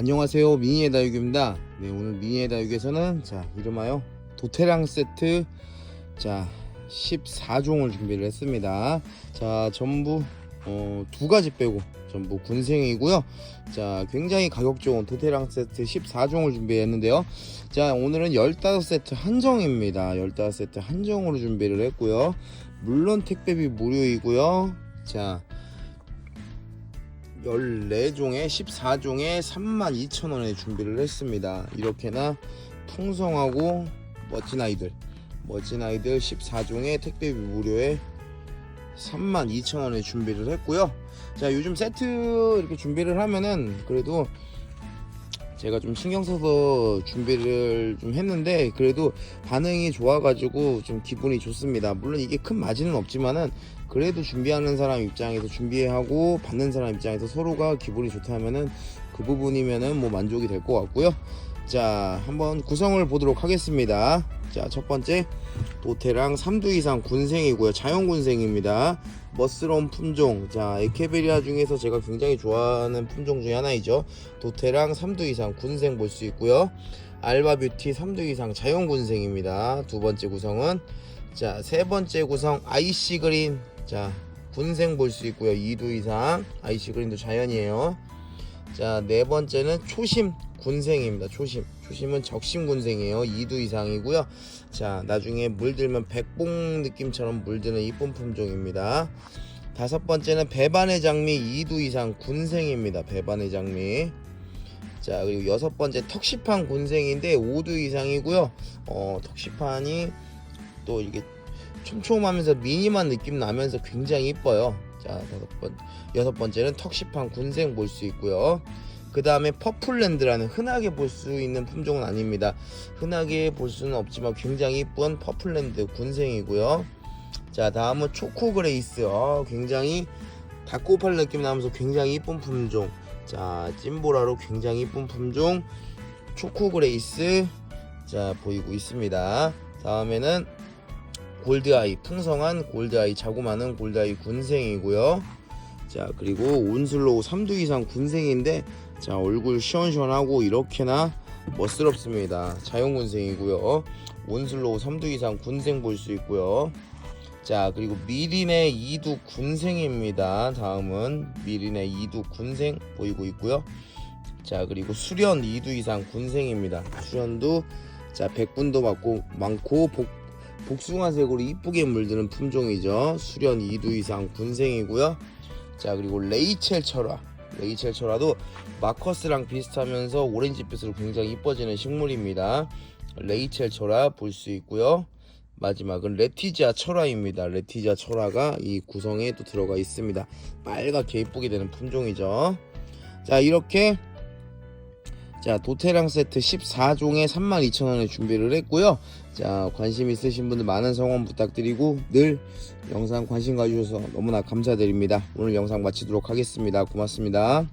안녕하세요. 미니의 다육입니다. 네 오늘 미니의 다육에서는 자 이름하여 도태랑 세트 자 14종을 준비를 했습니다. 자 전부 어, 두 가지 빼고 전부 군생이고요. 자 굉장히 가격 좋은 도태랑 세트 14종을 준비했는데요. 자 오늘은 15세트 한정입니다. 15세트 한정으로 준비를 했고요. 물론 택배비 무료이고요. 자 14종에 14종에 32,000원에 준비를 했습니다. 이렇게나 풍성하고 멋진 아이들 멋진 아이들 14종에 택배비 무료에 32,000원에 준비를 했고요. 자 요즘 세트 이렇게 준비를 하면은 그래도 제가 좀 신경 써서 준비를 좀 했는데 그래도 반응이 좋아가지고 좀 기분이 좋습니다. 물론 이게 큰 마진은 없지만은 그래도 준비하는 사람 입장에서 준비하고 받는 사람 입장에서 서로가 기분이 좋다면은 그 부분이면은 뭐 만족이 될 것 같고요. 자 한번 구성을 보도록 하겠습니다. 자 첫 번째 도태랑 3두 이상 군생이고요. 자연 군생입니다. 멋스러운 품종. 자, 에케베리아 중에서 제가 굉장히 좋아하는 품종 중에 하나이죠. 도태랑 3두 이상 군생 볼 수 있고요. 알바 뷰티 3두 이상 자연 군생입니다. 두 번째 구성은 자, 세 번째 구성 아이시 그린. 자, 군생 볼 수 있고요. 2두 이상 아이시 그린도 자연이에요. 자, 네 번째는 초심 군생입니다. 초심. 초심은 적심 군생이에요. 2두 이상이고요. 자, 나중에 물들면 백봉 느낌처럼 물드는 이쁜 품종입니다. 다섯 번째는 배반의 장미 2두 이상 군생입니다. 배반의 장미. 자, 그리고 여섯 번째 턱시판 군생인데 5두 이상이고요. 어, 턱시판이 또 이게 촘촘하면서 미니만 느낌 나면서 굉장히 이뻐요. 자, 다섯 번, 여섯 번째는 턱시판 군생 볼 수 있고요. 그 다음에 퍼플랜드라는 흔하게 볼 수 있는 품종은 아닙니다. 흔하게 볼 수는 없지만 굉장히 이쁜 퍼플랜드 군생이고요. 자, 다음은 초코 그레이스. 어, 굉장히 닭고팔 느낌 나면서 굉장히 이쁜 품종. 자, 찐보라로 굉장히 이쁜 품종. 초코 그레이스. 자, 보이고 있습니다. 다음에는 골드아이. 풍성한 골드아이. 자고 많은 골드아이 군생이고요. 자, 그리고 온슬로우 3두 이상 군생인데 자 얼굴 시원시원하고 이렇게나 멋스럽습니다. 자연 군생이고요. 온슬로우 3두 이상 군생 볼 수 있고요. 자 그리고 미린의 2두 군생입니다. 다음은 미린의 2두 군생 보이고 있고요. 자 그리고 수련 2두 이상 군생입니다. 수련도 자 백분도 많고 많고 복, 복숭아색으로 이쁘게 물드는 품종이죠. 수련 2두 이상 군생이고요 자 그리고 레이첼 철화 레이첼 철화도 마커스랑 비슷하면서 오렌지빛으로 굉장히 이뻐지는 식물입니다. 레이첼 철화 볼 수 있고요. 마지막은 레티지아 철화입니다. 레티지아 철화가 이 구성에 또 들어가 있습니다. 빨갛게 이쁘게 되는 품종이죠. 자 이렇게 자 도태랑 세트 14종에 32,000원에 준비를 했고요. 자 관심 있으신 분들 많은 성원 부탁드리고 늘 영상 관심 가주셔서 너무나 감사드립니다. 오늘 영상 마치도록 하겠습니다. 고맙습니다.